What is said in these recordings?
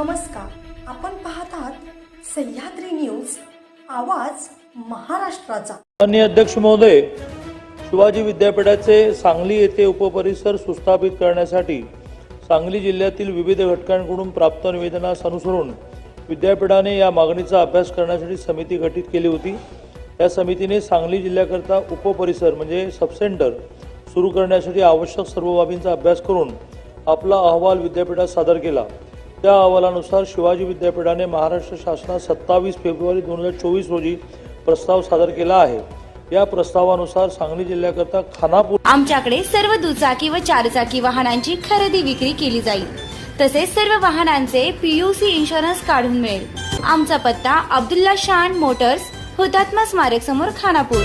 नमस्कार. आपण पाहत आहात सह्याद्री न्यूज आवाज महाराष्ट्राचा. माननीय अध्यक्ष महोदय शिवाजी विद्यापीठाचे सांगली येथे उपपरिसर सुस्थापित करण्यासाठी सांगली जिल्ह्यातील विविध घटकांकडून प्राप्त निवेदनास अनुसरून विद्यापीठाने या मागणीचा अभ्यास करण्यासाठी समिती गठीत केली होती. या समितीने सांगली जिल्ह्याकरता उपपरिसर म्हणजे सबसेंटर सुरू करण्यासाठी आवश्यक सर्व बाबींचा अभ्यास करून आपला अहवाल विद्यापीठात सादर केला. त्या अहवालानुसार शिवाजी विद्यापीठाने महाराष्ट्र शासनात सत्तावीस फेब्रुवारी दोन हजार चोवीस रोजी प्रस्ताव सादर केला आहे. या प्रस्तावानुसार सांगली जिल्ह्याकरता खानापूर आमच्याकडे सर्व दुचाकी व चारचाकी वाहनांची खरेदी विक्री केली जाईल. तसेच सर्व वाहनांचे पीयूसी इन्शुरन्स काढून मिळेल. आमचा पत्ता अब्दुल्ला शान मोटर्स हुतात्मा स्मारक समोर खानापूर.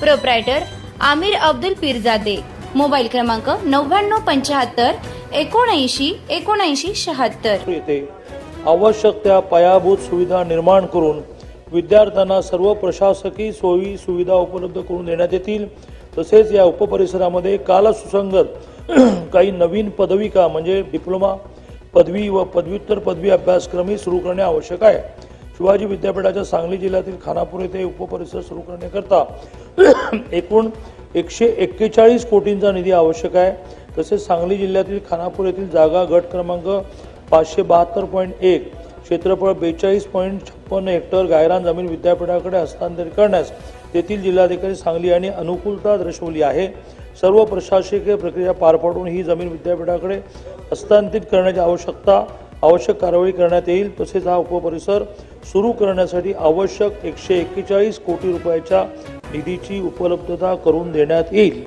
प्रोप्रायटर आमिर अब्दुल पीरजादे. मोबाईल क्रमांक नव्याण्णव पंच्याहत्तर एकोणऐंशी एकोणऐंशी शहात्तर. येथे आवश्यक त्या पायाभूत सुविधा निर्माण करून विद्यार्थ्यांना सर्व प्रशासकीय सोयी सुविधा उपलब्ध करून देण्यात येतील. तसेच या उपपरिसरामध्ये कालसुसंगत काही नवीन पदविका म्हणजे डिप्लोमा पदवी व पदव्युत्तर पदवी अभ्यासक्रमही सुरू करणे आवश्यक आहे. शिवाजी विद्यापीठाच्या सांगली जिल्ह्यातील खानापूर येथे उपपरिसर सुरू करण्याकरता एकूण एकशे एक्केचाळीस कोटींचा निधी आवश्यक आहे. तसेच सांगली जिल्ह्यातील खानापूर येथील जागा गट क्रमांक पाचशे बहात्तर पॉईंट एक क्षेत्रफळ बेचाळीस पॉईंट छप्पन्न हेक्टर गायरान जमीन विद्यापीठाकडे हस्तांतरित करण्यास तेथील जिल्हाधिकारी सांगली यांनी अनुकूलता दर्शवली आहे. सर्व प्रशासकीय प्रक्रिया पार पाडून ही जमीन विद्यापीठाकडे हस्तांतरित करण्याची आवश्यकता आवश्यक कारवाई करण्यात येईल. तसेच हा उपपरिसर सुरू करण्यासाठी आवश्यक एकशे एक्केचाळीस कोटी रुपयाच्या निधीची उपलब्धता करून देण्यात येईल.